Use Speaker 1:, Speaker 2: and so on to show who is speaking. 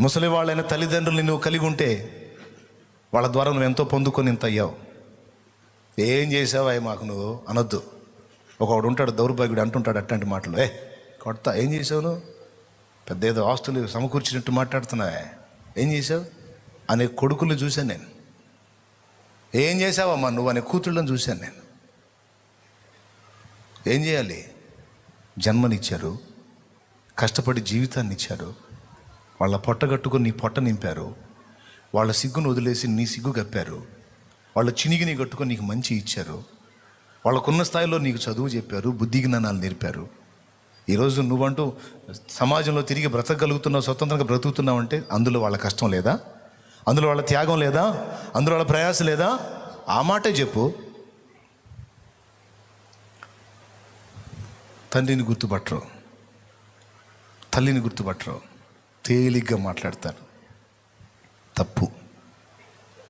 Speaker 1: ముసలి వాళ్ళైన తల్లిదండ్రులు నువ్వు కలిగి ఉంటే వాళ్ళ ద్వారా నువ్వు ఎంతో పొందుకొని ఇంత అయ్యావు. ఏం చేసావా మాకు నువ్వు? అనొద్దు. ఒకడు ఉంటాడు దౌర్భాగ్యుడు అంటుంటాడు అట్లాంటి మాటలు. ఏ కొడతా ఏం చేసావు నువ్వు? పెద్ద ఏదో ఆస్తులు సమకూర్చినట్టు మాట్లాడుతున్నావే. ఏం చేసావు? అనే కొడుకులు చూశాను నేను. ఏం చేసావమ్మా నువ్వు అనే కూతుళ్ళని చూశాను నేను. ఏం చేయాలి? జన్మనిచ్చారు కష్టపడి జీవితాన్ని ఇచ్చారు వాళ్ళ పొట్ట కట్టుకొని నీ పొట్ట నింపారు. వాళ్ళ సిగ్గును వదిలేసి నీ సిగ్గు కప్పారు. వాళ్ళ చినిగిని కట్టుకొని నీకు మంచి ఇచ్చారు. వాళ్ళకున్న స్థాయిలో నీకు చదువు చెప్పారు బుద్ధి జ్ఞానాలు నేర్పారు. ఈరోజు నువ్వంటూ సమాజంలో తిరిగి బ్రతకగలుగుతున్నావు స్వతంత్రంగా బ్రతుకుతున్నావు అంటే అందులో వాళ్ళ కష్టం లేదా? అందులో వాళ్ళ త్యాగం లేదా? అందులో వాళ్ళ ప్రయాస లేదా? ఆ మాటే చెప్పు. తండ్రిని గుర్తుపట్టరు. తల్లిని గుర్తుపట్టరు. తేలిగ్గా మాట్లాడతారు. తప్పు.